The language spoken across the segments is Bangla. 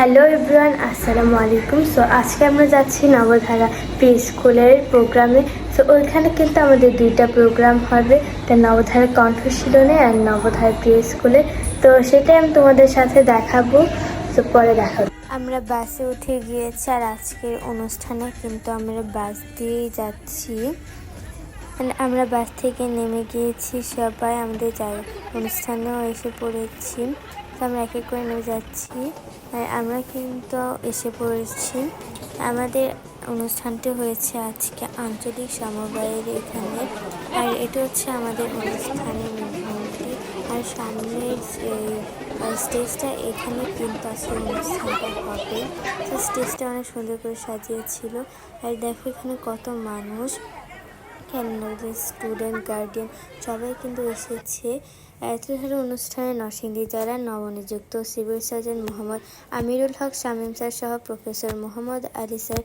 হ্যালো এভরিওয়ান আসসালামু আলাইকুম সো আজকে আমরা যাচ্ছি নবধারা প্রি স্কুলের প্রোগ্রামে সো ওইখানে কিন্তু আমাদের দুইটা প্রোগ্রাম হবে। একটা নবধারা কণ্ঠশীলনে আর নবধারা প্রি স্কুলে তো, সেটাই আমি তোমাদের সাথে দেখাবো। তো পরে দেখাবো আমরা বাসে উঠে গিয়েছি আর আজকের অনুষ্ঠানে কিন্তু আমরা বাস দিয়েই যাচ্ছি। আমরা বাস থেকে নেমে গিয়েছি, সবাই আমাদের যাই অনুষ্ঠানেও এসে পড়েছি। তো আমরা এক এক করে নেমে যাচ্ছি। আর আমরা কিন্তু এসে পড়েছি। আমাদের অনুষ্ঠানটি হয়েছে আজকে আঞ্চলিক সমবায়ের এখানে। আর এটা হচ্ছে আমাদের অনুষ্ঠানের মধ্যে আর সামনের যে স্টেজটা, এখানে কিন্তু আজকে অনুষ্ঠানটা হবে। তো স্টেজটা অনেক সুন্দর করে সাজিয়েছিল। আর দেখো এখানে কত মানুষ। ক্যানাডার স্টুডেন্ট গার্ডিয়ান সবাই কিন্তু এসেছে। এতধারে অনুষ্ঠানে নরসিংদী জেলার নবনিযুক্ত civil surgeon Mohammad Amirul Haque, Shamim sir সহ প্রফেসর মোহাম্মদ আলী স্যার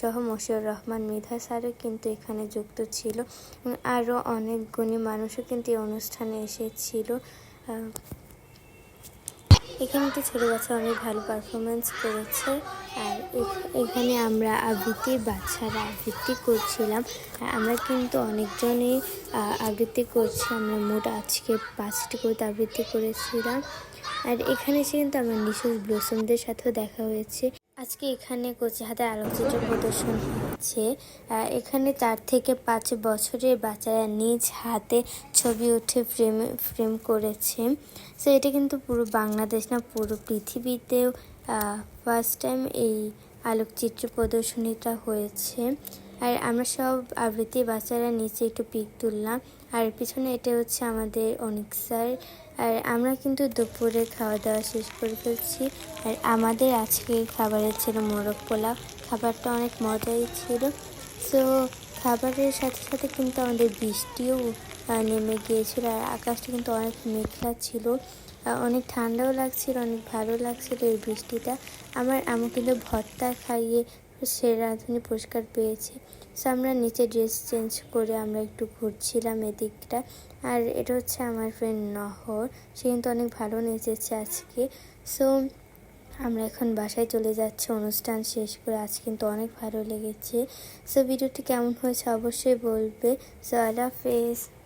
সহ মশিউর রহমান, মৃধা স্যারও কিন্তু এখানে যুক্ত ছিল। আরও অনেক গুণী মানুষও কিন্তু এই অনুষ্ঠানে এসেছিল। এখানে তো ছোটো বাচ্চা অনেক ভালো পারফরমেন্স করেছে। আর এখ- এখানে আমরা আবৃত্তি, বাচ্চারা আবৃত্তি করছিলাম। আর আমরা কিন্তু অনেকজনই আবৃত্তি করছি। আমরা মোট আজকে পাঁচটি করতে আবৃত্তি করেছিলাম। আর এখানে এসে কিন্তু আমার নিশুজ ব্লসমদের সাথেও দেখা হয়েছে। আজকে এখানে কচি হাতে আলোকচিত্র প্রদর্শন হচ্ছে। এখানে চার থেকে পাঁচ বছরের বাচ্চারা নিজ হাতে ছবি উঠে ফ্রেম ফ্রেম করেছে। সো এটা কিন্তু পুরো বাংলাদেশ না, পুরো পৃথিবীতেও ফার্স্ট টাইম এই আলোকচিত্র প্রদর্শনীটা হয়েছে। আর আমরা সব আবৃত্তি বাচ্চারা নিচে একটু পিক তুললাম। আর পিছনে এটা হচ্ছে আমাদের অনিক স্যার। আর আমরা কিন্তু দুপুরে খাওয়া দাওয়া শেষ করে ফেলছি। আর আমাদের আজকের খাবারের ছিল মোরগ পোলাও। খাবারটা অনেক মজাই ছিল। সো খাবারের সাথে সাথে কিন্তু আমাদের বৃষ্টিও নেমে গিয়েছিল। আর আকাশটা কিন্তু অনেক মেঘলা ছিল। অনেক ঠান্ডাও লাগছিল, অনেক ভালো লাগছিল এই বৃষ্টিটা। আমার, আমু কিন্তু ভর্তা খাইয়ে সে রাঁধুনি পুরস্কার পেয়েছে। সো আমরা নিচে ড্রেস চেঞ্জ করে আমরা একটু ঘুরছিলাম এদিকটা। আর এটা হচ্ছে আমার ফ্রেন্ড নহর। সে কিন্তু অনেক ভালো নেচেছে আজকে। সো আমরা এখন বাসায় চলে যাচ্ছি। অনুষ্ঠান শেষ করে আজ কিন্তু অনেক ভালো লেগেছে। সো ভিডিওটি কেমন হয়েছে অবশ্যই বলবে। সো আল্লাহ হাফেজ।